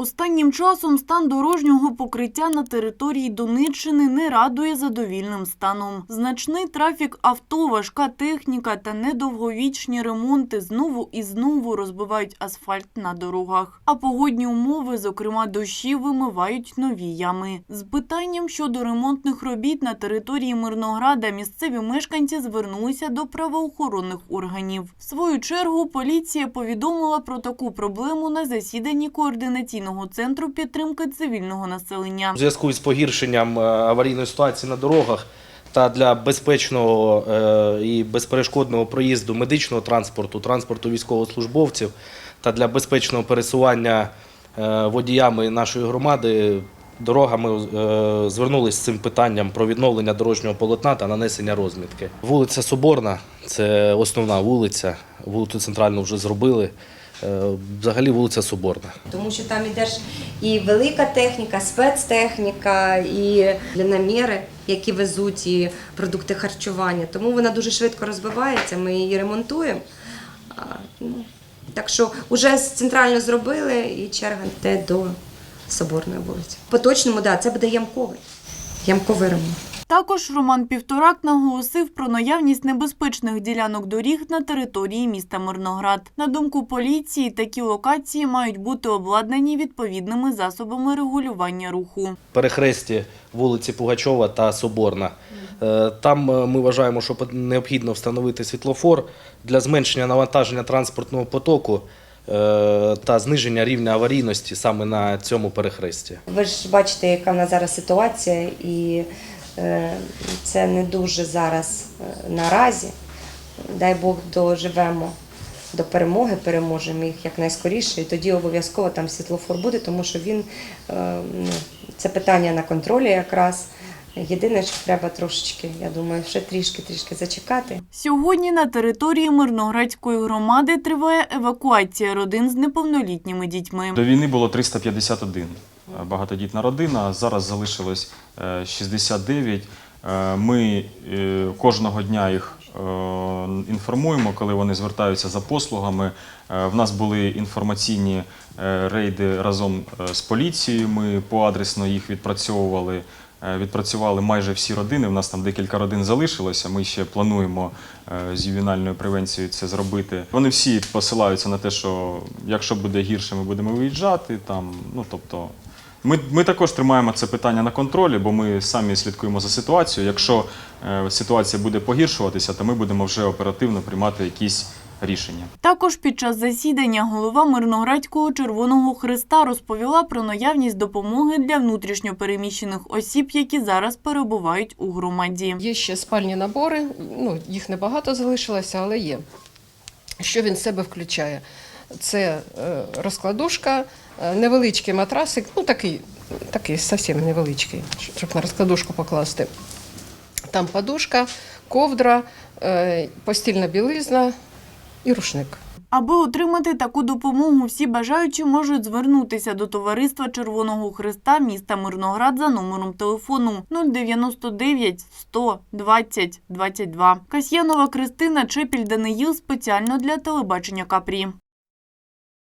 Останнім часом стан дорожнього покриття на території Донеччини не радує задовільним станом. Значний трафік авто, важка техніка та недовговічні ремонти знову і знову розбивають асфальт на дорогах. А погодні умови, зокрема дощі, вимивають нові ями. З питанням щодо ремонтних робіт на території Мирнограда місцеві мешканці звернулися до правоохоронних органів. В свою чергу поліція повідомила про таку проблему на засіданні координаційного центру підтримки цивільного населення. У зв'язку з погіршенням е, аварійної ситуації на дорогах та для безпечного е, і безперешкодного проїзду медичного транспорту, транспорту військовослужбовців та для безпечного пересування е, водіями нашої громади дорогами е, звернулися з цим питанням про відновлення дорожнього полотна та нанесення розмітки. Вулиця Соборна це основна вулиця. Вулицю центральну вже зробили. Е, Взагалі вулиця Соборна. Тому що там іде і велика техніка, спецтехніка, і наміри, які везуть і продукти харчування. Тому вона дуже швидко розбивається, ми її ремонтуємо. Ну, так що вже центрально зробили і черга йде до Соборної вулиці. По точному, да, це буде ямковий. Ямковий ремонт. Також Роман Півторак наголосив про наявність небезпечних ділянок доріг на території міста Мирноград. На думку поліції, такі локації мають бути обладнані відповідними засобами регулювання руху. перехресті вулиці Пугачова та Соборна. Е, Там е, ми вважаємо, що необхідно встановити світлофор для зменшення навантаження транспортного потоку та зниження рівня аварійності саме на цьому перехресті. Ви ж бачите, яка в нас зараз ситуація, і е, це не дуже зараз е, наразі. Дай Бог доживемо до перемоги, переможемо їх якнайскоріше, і тоді обов'язково там світлофор буде, тому що він е, ну, це питання на контролі якраз. Єдине, що треба трошечки, я думаю, ще трішки-трішки зачекати. Сьогодні на території Мирноградської громади триває евакуація родин з неповнолітніми дітьми. До війни було 351 багатодітна родина, зараз залишилось е, 69. Е, Ми е, кожного дня їх е, інформуємо, коли вони звертаються за послугами. Е, В нас були інформаційні е, рейди разом е, з поліцією. Ми поадресно їх відпрацьовували. Е, Відпрацювали майже всі родини. У нас там декілька родин залишилося. Ми ще плануємо е, з ювенальною превенцією це зробити. Вони всі посилаються на те, що якщо буде гірше, ми будемо виїжджати. Там, ну тобто, ми, ми також тримаємо це питання на контролі, бо ми самі слідкуємо за ситуацією. Якщо е, ситуація буде погіршуватися, то ми будемо вже оперативно приймати якісь рішення. Також під час засідання голова Мирноградського Червоного Христа розповіла про наявність допомоги для внутрішньопереміщених осіб, які зараз перебувають у громаді. Є ще спальні набори, ну, їх небагато залишилося, але є. Що він в себе включає? Це е, розкладушка, е, невеличкий матрасик, ну такий, такий зовсім невеличкий, щоб на розкладушку покласти. Там подушка, ковдра, е, постільна білизна і рушник. Аби отримати таку допомогу, всі бажаючі можуть звернутися до товариства Червоного Христа міста Мирноград за номером телефону 099 100 20 22. Касьянова Кристина Чепіль Даниїл спеціально для телебачення Капрі.